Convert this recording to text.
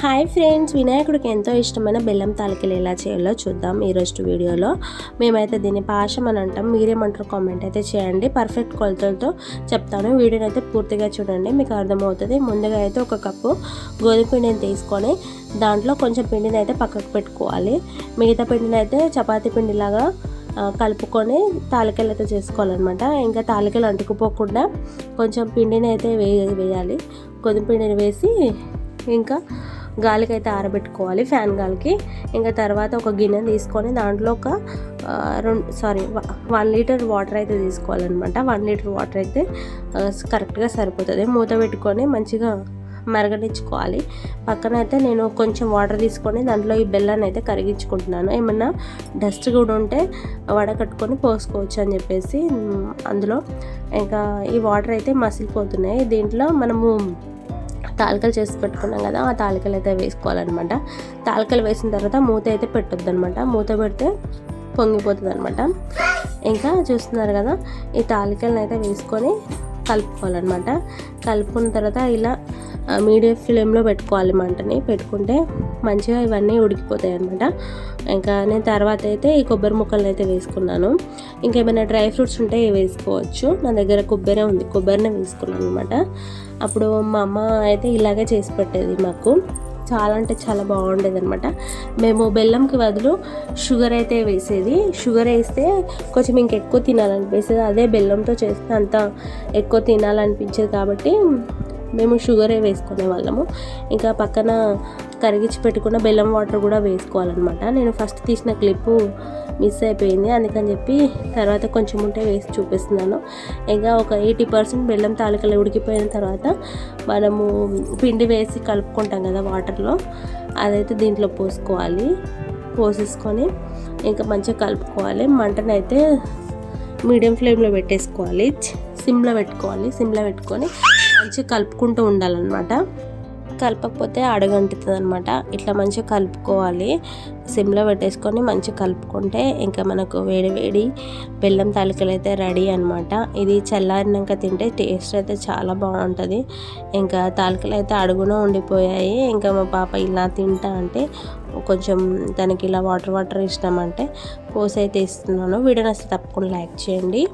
Hi friends వినాయకుడికి ఎంతో ఇష్టమైన బెల్లం తాలికలు ఎలా చేయాలో చూద్దాం ఈరోజు వీడియోలో. మేమైతే దీన్ని పాశం అని అంటాం. మీరేమంటారు కామెంట్ అయితే చేయండి. పర్ఫెక్ట్ కొలతలతో చెప్తాను. వీడియోని అయితే పూర్తిగా చూడండి. మీకు అర్థమవుతుంది. ముందుగా అయితే ఒక కప్పు గోధుమ పిండిని తీసుకొని దాంట్లో కొంచెం పిండిని అయితే పక్కకు పెట్టుకోవాలి. మిగతా పిండిని అయితే చపాతీ పిండిలాగా కలుపుకొని తాలికలు అయితే చేసుకోవాలన్నమాట. ఇంకా తాలికలు అంటుకుపోకుండా కొంచెం పిండిని అయితే వే వేయాలి. గోధుమ పిండిని వేసి ఇంకా గాలికి అయితే ఆరబెట్టుకోవాలి ఫ్యాన్ గాలికి. ఇంకా తర్వాత ఒక గిన్నె తీసుకొని దాంట్లో ఒక రెండు సారీ వన్ లీటర్ వాటర్ అయితే తీసుకోవాలన్నమాట. వన్ లీటర్ వాటర్ అయితే కరెక్ట్గా సరిపోతుంది. మూత పెట్టుకొని మంచిగా మరగనిచ్చుకోవాలి. పక్కన అయితే నేను కొంచెం వాటర్ తీసుకొని దాంట్లో ఈ బెల్లాన్ని అయితే కరిగించుకుంటున్నాను. ఏమన్నా డస్ట్ కూడా ఉంటే వడకట్టుకొని పోసుకోవచ్చు అని చెప్పేసి అందులో. ఇంకా ఈ వాటర్ అయితే మసిలిపోతున్నాయి. దీంట్లో మనము తాలికలు చేసి పెట్టుకున్నాం కదా ఆ తాలికలు అయితే వేసుకోవాలన్నమాట. తాలికలు వేసిన తర్వాత మూత అయితే పెట్టొద్దు అనమాట మూత పెడితే పొంగిపోతుంది అనమాట ఇంకా చూస్తున్నారు కదా ఈ తాలికలను అయితే వేసుకొని కలుపుకోవాలన్నమాట. కలుపుకున్న తర్వాత ఇలా మీడియం ఫ్లేమ్లో పెట్టుకోవాలి మంటని. పెట్టుకుంటే మంచిగా ఇవన్నీ ఉడికిపోతాయి అనమాట ఇంకా నేను తర్వాత అయితే ఈ కొబ్బరి ముక్కలను అయితే వేసుకున్నాను. ఇంకేమైనా డ్రై ఫ్రూట్స్ ఉంటే వేసుకోవచ్చు. నా దగ్గర కొబ్బరి ఉంది. కొబ్బరినే వేసుకున్నాను అనమాట అప్పుడు మా అమ్మ అయితే ఇలాగే చేసి పెట్టేది మాకు. చాలా అంటే చాలా బాగుండేది అనమాట మేము బెల్లంకి బదులు షుగర్ అయితే వేసేది. షుగర్ వేస్తే కొంచెం ఇంకెక్కువ తినాలనిపిస్తుంది. అదే బెల్లంతో చేస్తే అంత ఎక్కువ తినాలనిపించేది కాబట్టి మేము షుగరే వేసుకునే వాళ్ళము. ఇంకా పక్కన కరిగించి పెట్టుకున్న బెల్లం వాటర్ కూడా వేసుకోవాలన్నమాట. నేను ఫస్ట్ తీసిన క్లిప్పు మిస్ అయిపోయింది. అందుకని చెప్పి తర్వాత కొంచెం ఉంటే వేసి చూపిస్తున్నాను. ఇంకా ఒక ఎయిటీ పర్సెంట్ బెల్లం తాలికలు ఉడికిపోయిన తర్వాత మనము పిండి వేసి కలుపుకుంటాం కదా వాటర్లో. అదైతే దీంట్లో పోసుకోవాలి. పోసేసుకొని ఇంకా మంచిగా కలుపుకోవాలి. మంటనైతే మీడియం ఫ్లేమ్లో పెట్టేసుకోవాలి. సిమ్లో పెట్టుకోవాలి. సిమ్లో పెట్టుకొని మంచిగా కలుపుకుంటూ ఉండాలన్నమాట. కలపకపోతే అడగంటుతుంది అనమాట ఇట్లా మంచిగా కలుపుకోవాలి. సిమ్లో పెట్టేసుకొని మంచిగా కలుపుకుంటే ఇంకా మనకు వేడి వేడి బెల్లం తాలికలు అయితే రెడీ అనమాట ఇది చల్లారినాక తింటే టేస్ట్ అయితే చాలా బాగుంటుంది. ఇంకా తాలికలు అయితే అడుగున ఉండిపోయాయి. ఇంకా మా పాప ఇలా తింటా అంటే కొంచెం తనకి ఇలా వాటర్ వాటర్ ఇష్టం అంటే పోసి అయితే ఇస్తున్నాను. వీడియో నచ్చితే తప్పకుండా లైక్ చేయండి.